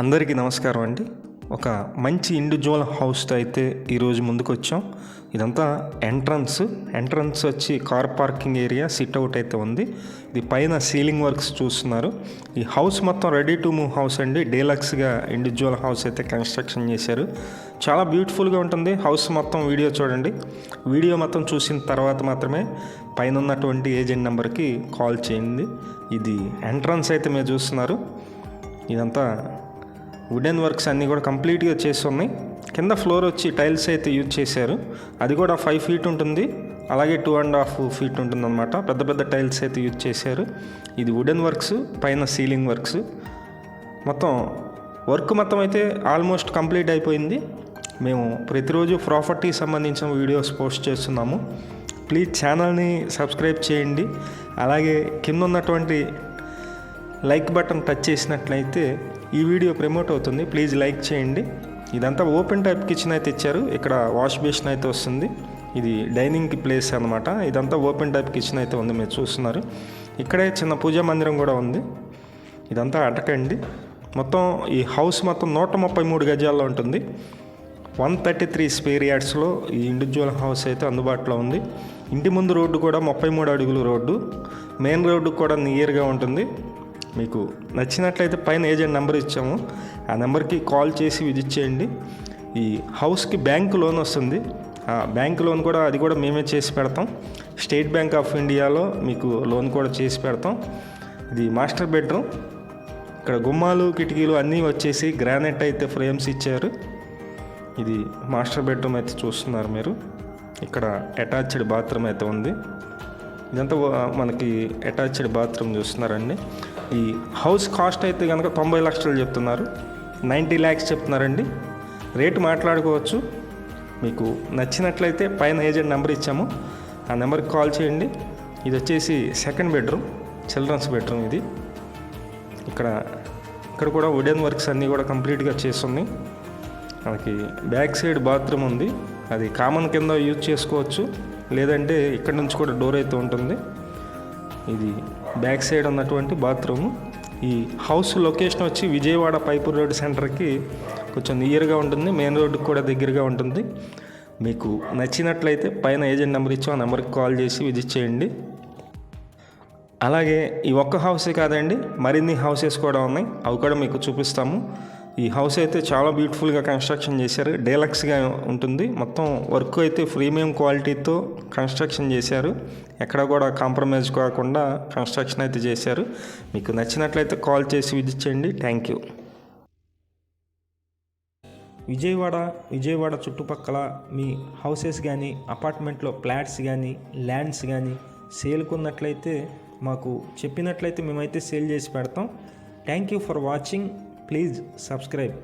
అందరికీ నమస్కారం అండి. ఒక మంచి ఇండివిజువల్ హౌస్తో అయితే ఈరోజు ముందుకు వచ్చాం ఇదంతా ఎంట్రన్స్ ఎంట్రన్స్ వచ్చి car parking area sit out అయితే ఉంది. ఇది పైన సీలింగ్ వర్క్స్ చూస్తున్నారు. ఈ హౌస్ మొత్తం రెడీ టు మూవ్ హౌస్ అండి. డీలక్స్గా ఇండివిజువల్ హౌస్ అయితే కన్స్ట్రక్షన్ చేశారు. చాలా బ్యూటిఫుల్గా ఉంటుంది. హౌస్ మొత్తం వీడియో చూడండి. వీడియో మొత్తం చూసిన తర్వాత మాత్రమే పైన ఉన్నటువంటి ఏజెంట్ నెంబర్కి కాల్ చేయండి. ఇది ఎంట్రన్స్ అయితే మీరు చూస్తున్నారు. ఇదంతా వుడెన్ వర్క్స్ అన్నీ కూడా కంప్లీట్గా చేసి ఉన్నాయి కింద ఫ్లోర్ వచ్చి టైల్స్ అయితే యూజ్ చేశారు. అది కూడా ఫైవ్ ఫీట్ ఉంటుంది. అలాగే టూ అండ్ హాఫ్ ఫీట్ ఉంటుందన్నమాట. పెద్ద పెద్ద టైల్స్ అయితే యూజ్ చేశారు. ఇది వుడెన్ వర్క్స్ పైన సీలింగ్ వర్క్స్ మొత్తం వర్క్ మొత్తం అయితే ఆల్మోస్ట్ కంప్లీట్ అయిపోయింది. మేము ప్రతిరోజు ప్రాపర్టీ సంబంధించిన వీడియోస్ పోస్ట్ చేస్తున్నాము. ప్లీజ్ ఛానల్ని సబ్స్క్రైబ్ చేయండి. అలాగే కింద ఉన్నటువంటి లైక్ బటన్ టచ్ చేసినట్లయితే ఈ వీడియో ప్రమోట్ అవుతుంది. ప్లీజ్ లైక్ చేయండి. ఇదంతా ఓపెన్ టైప్ కిచెన్ అయితే ఇచ్చారు. ఇక్కడ వాష్ బేసిన్ అయితే వస్తుంది. ఇది డైనింగ్ ప్లేస్ అనమాట ఇదంతా ఓపెన్ టైప్ కిచెన్ అయితే ఉంది మీరు చూస్తున్నారు. ఇక్కడే చిన్న పూజా మందిరం కూడా ఉంది. ఇదంతా అటకండి. మొత్తం ఈ హౌస్ మొత్తం నూట ముప్పై మూడు గజాల్లో ఉంటుంది. వన్ థర్టీ త్రీ స్పేర్ యార్డ్స్లో ఈ ఇండివిజువల్ హౌస్ అయితే అందుబాటులో ఉంది. ఇంటి ముందు రోడ్డు కూడా ముప్పై మూడు అడుగులు రోడ్డు. మెయిన్ రోడ్డు కూడా నియర్గా ఉంటుంది. మీకు నచ్చినట్లయితే పైన ఏజెంట్ నెంబర్ ఇచ్చాము. ఆ నెంబర్కి కాల్ చేసి విజిట్ చేయండి ఈ హౌస్కి బ్యాంక్ లోన్ వస్తుంది. ఆ బ్యాంక్ లోన్ కూడా అది కూడా మేమే చేసి పెడతాం. స్టేట్ బ్యాంక్ ఆఫ్ ఇండియాలో మీకు లోన్ కూడా చేసి పెడతాం. ఇది మాస్టర్ బెడ్రూమ్. ఇక్కడ గుమ్మాలు కిటికీలు అన్నీ వచ్చేసి గ్రానైట్ అయితే ఫ్రేమ్స్ ఇచ్చారు. ఇది మాస్టర్ బెడ్రూమ్ అయితే చూస్తున్నారు మీరు. ఇక్కడ అటాచ్డ్ బాత్రూమ్ అయితే ఉంది. ఇదంతా మనకి అటాచ్డ్ బాత్రూమ్ చూస్తున్నారండి. ఈ హౌస్ కాస్ట్ అయితే కనుక తొంభై లక్షలు చెప్తున్నారు. నైంటీ ల్యాక్స్ చెప్తున్నారండి. రేటు మాట్లాడుకోవచ్చు. మీకు నచ్చినట్లయితే పైన ఏజెంట్ నెంబర్ ఇచ్చాము. ఆ నెంబర్కి కాల్ చేయండి. ఇది వచ్చేసి సెకండ్ బెడ్రూమ్ చిల్డ్రన్స్ బెడ్రూమ్ ఇది. ఇక్కడ ఇక్కడ కూడా వుడెన్ వర్క్స్ అన్నీ కూడా కంప్లీట్గా చేస్తుంది మనకి బ్యాక్ సైడ్ బాత్రూమ్ ఉంది. అది కామన్ కింద యూజ్ చేసుకోవచ్చు. లేదంటే ఇక్కడ నుంచి కూడా డోర్ అయితే ఉంటుంది. ఇది బ్యాక్ సైడ్ ఉన్నటువంటి బాత్రూమ్. ఈ హౌస్ లొకేషన్ వచ్చి విజయవాడ పైపు రోడ్ సెంటర్కి కొంచెం నియర్గా ఉంటుంది మెయిన్ రోడ్కి కూడా దగ్గరగా ఉంటుంది. మీకు నచ్చినట్లయితే పైన ఏజెంట్ నెంబర్ ఇచ్చి ఆ నెంబర్కి కాల్ చేసి విజిట్ చేయండి. అలాగే ఈ ఒక్క హౌసే కాదండి మరిన్ని హౌసెస్ కూడా ఉన్నాయి అవి కూడా మీకు చూపిస్తాము. ఈ హౌస్ అయితే చాలా బ్యూటిఫుల్గా కన్స్ట్రక్షన్ చేశారు. డీలక్స్గా ఉంటుంది. మొత్తం వర్క్ అయితే ప్రీమియం క్వాలిటీతో కన్స్ట్రక్షన్ చేశారు. ఎక్కడ కూడా కాంప్రమైజ్ కాకుండా కన్స్ట్రక్షన్ అయితే చేశారు. మీకు నచ్చినట్లయితే కాల్ చేసి విజిట్ చేయండి. థ్యాంక్ యూ విజయవాడ విజయవాడ చుట్టుపక్కల మీ హౌసెస్ కానీ అపార్ట్మెంట్లో ఫ్లాట్స్ కానీ ల్యాండ్స్ కానీ సేల్కున్నట్లయితే మాకు చెప్పినట్లయితే మేమైతే సేల్ చేసి పెడతాం. Thank you for watching please subscribe